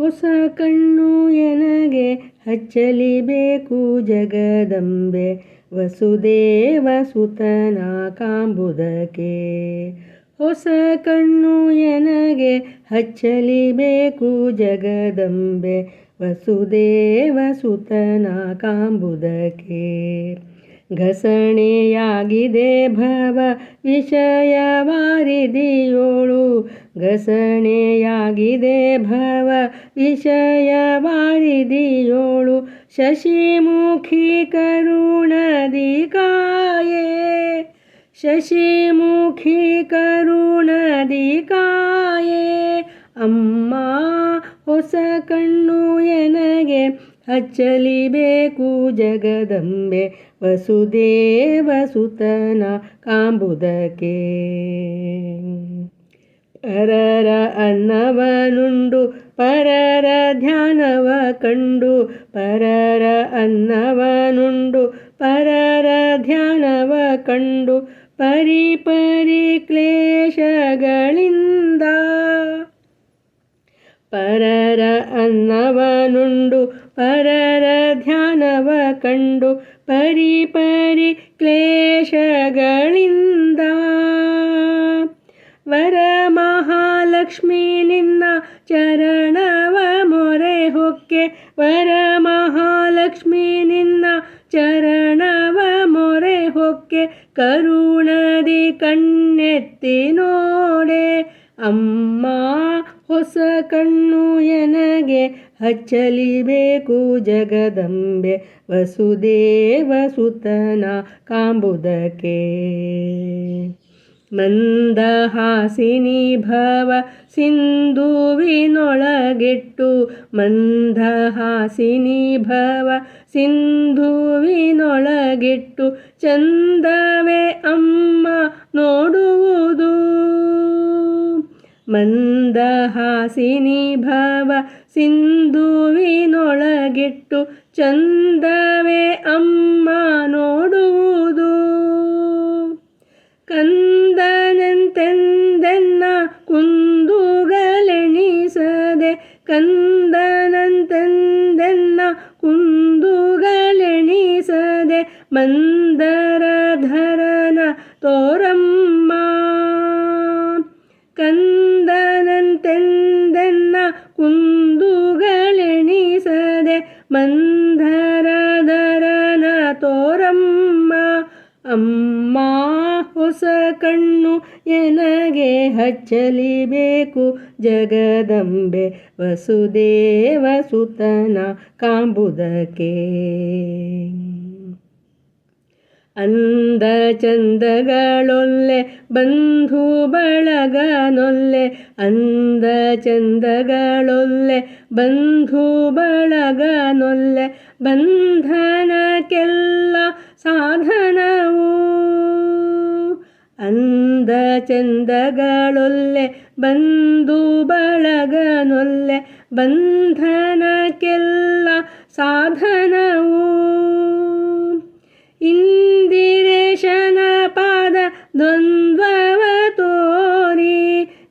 ಹೊಸ ಕಣ್ಣು ಎನಗೆ ಹಚ್ಚಲಿಬೇಕು ಜಗದಂಬೆ. ವಸುದೇವ ಸುತನ ಕಾಂಬುದಕ್ಕೆ ಹೊಸ ಕಣ್ಣು ಎನಗೆ ಹಚ್ಚಲಿಬೇಕು ಜಗದಂಬೆ. ವಸುದೇವ ಸುತನ ಕಾಂಬುದಕ್ಕೆ ಘಸಣೆಯಾಗಿದೆ ಭವ ವಿಷಯ ವಾರಿದಿಯೋಳು. ಘಸಣೆಯಾಗಿದೆ ಭವ ವಿಷಯ ವಾರಿದಿಯೋಳು. ಶಶಿಮುಖಿ ಕರುಣದಿ ಕಾಯೇ. ಶಶಿಮುಖಿ ಕರುಣದಿ ಕಾಯೇ. ಅಮ್ಮ ಹೊಸ ಕಣ್ಣು ಎನಗೆ ಹಚ್ಚಲಿಬೇಕು ಜಗದಂಬೆ ವಸುದೇವ ಸುತನ ಕಾಂಬುದಕ್ಕೆ. ಪರರ ಅನ್ನವನುಂಡು, ಪರರ ಧ್ಯಾನವ ಕಂಡು, ಪರರ ಅನ್ನವನುಂಡು, ಪರರ ಧ್ಯಾನವ ಕಂಡು ಪರಿ ಪರಿ ಕ್ಲೇಶಗಳಿಂದ. ಪರರ ಅನ್ನವನುಂಡು ಪರರ ಧ್ಯಾನವ ಕಂಡು ಪರಿ ಪರಿ ಕ್ಲೇಶಗಳಿಂದ ವರ ಮಹಾಲಕ್ಷ್ಮಿ ನಿನ್ನ ಚರಣವ ಮೊರೆ ಹೊಕ್ಕೆ ವರ ಮಹಾಲಕ್ಷ್ಮಿ ನಿನ್ನ ಚರಣವ ಮೊರೆ ಹೊಕ್ಕೆ ಕರುಣದಿ ಕಣ್ಣೆತ್ತಿ ನೋಡೆ ಅಮ್ಮ, ಹೊಸ ಕಣ್ಣು ಎನಗೆ ಹಚ್ಚಲಿಬೇಕು ಜಗದಂಬೆ. ವಸುದೇವ ಸುತನ ಕಾಂಬುದಕ್ಕೆ. ಮಂದಹಾಸಿನಿ ಭವ ಸಿಂಧುವಿನೊಳಗಿಟ್ಟು. ಮಂದಹಾಸಿನಿ ಭವ ಸಿಂಧುವಿನೊಳಗಿಟ್ಟು. ಚಂದವೇ ಅಮ್ಮ ನೋಡುವುದು ಮಂದಹಾಸಿನಿ ಭವ ಸಿಂಧುವಿನೊಳಗಿಟ್ಟು ಚಂದವೇ ಅಮ್ಮ ನೋಡುವುದು. ಕಂದನಂತೆಂದೆನ್ನ ಕುಂದುಗಳೆಣಿಸದೆ ಕಂದನಂತೆಂದೆನ್ನ ಕುಂದುಗಳೆಣಿಸದೆ ಮಂದರಧರನ ಕಂದನಂತೆಂದೆನ್ನ ಕುಂದುಗಳೆಣಿಸದೆ ಮಂದರದರನ ತೋರಮ್ಮ ಅಮ್ಮ ಹೊಸ ಕಣ್ಣು ಎನಗೆ ಹಚ್ಚಲಿಬೇಕು. ಜಗದಂಬೆ ವಸುದೇವ ಸುತನ ಕಾಂಬುದಕ್ಕೆ ಚಂದಗಳೊಲ್ಲೆ ಬಂಧು ಬಳಗನೊಲ್ಲೆ ಅಂದ ಚಂದಗಳೊಲ್ಲೆ ಬಂಧು ಬಳಗನೊಲ್ಲೆ ಬಂಧನಕ್ಕೆಲ್ಲ ಸಾಧನವು ಅಂದ ಚಂದಗಳೊಲ್ಲೆ ಬಂಧು ಬಳಗನೊಲ್ಲೆ ಬಂಧನಕ್ಕೆಲ್ಲ ಸಾಧನವು ಇಂದಿರೇಶನ ಪಾದ ದ್ವಂದ್ವವ ತೋರಿ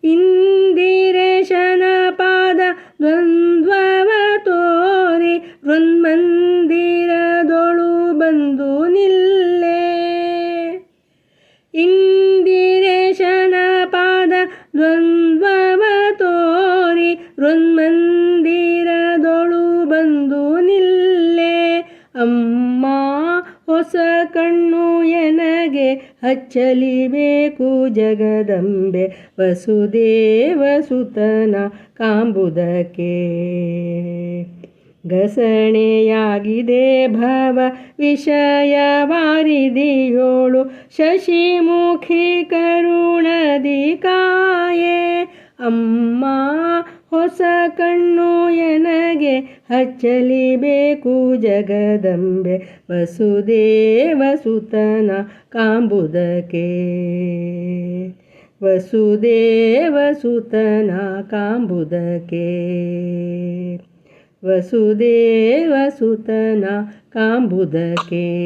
ಇಂದಿರೇಶನ ಪಾದ ದ್ವಂದ್ವವ ತೋರಿ ಹೃನ್ಮಂದಿರದೊಳು ಬಂದು ನಿಲ್ಲೇ ಇಂದಿರೇಶನ ಪಾದ ದ್ವಂದ್ವವ ತೋರಿ ಹೃನ್ಮಂದಿರದೊಳು ಕಣ್ಣು ಎನಗೆ ಹಚ್ಚಲಿಬೇಕು ಜಗದಂಬೆ. ವಸುದೇವ ಸುತನ ಕಾಂಬುದಕ್ಕೆ ಘಸಣೆಯಾಗಿದೆ ಭವ ವಿಷಯ ವಾರಿದಿಯೋಳು ಶಶಿಮುಖಿ ಕರುಣದಿ ಕಾಯೇ. ಅಮ್ಮ ಹಚ್ಚಲಿಬೇಕು ಜಗದಂಬೆ ವಸುದೇವ ಸುತನ ಕಾಂಬುದಕ್ಕೆ. ವಸುದೇವ ಸುತನ ಕಾಂಬುದಕ್ಕೆ. ವಸುದೇವ ಸುತನ ಕಾಂಬುದಕ್ಕೆ.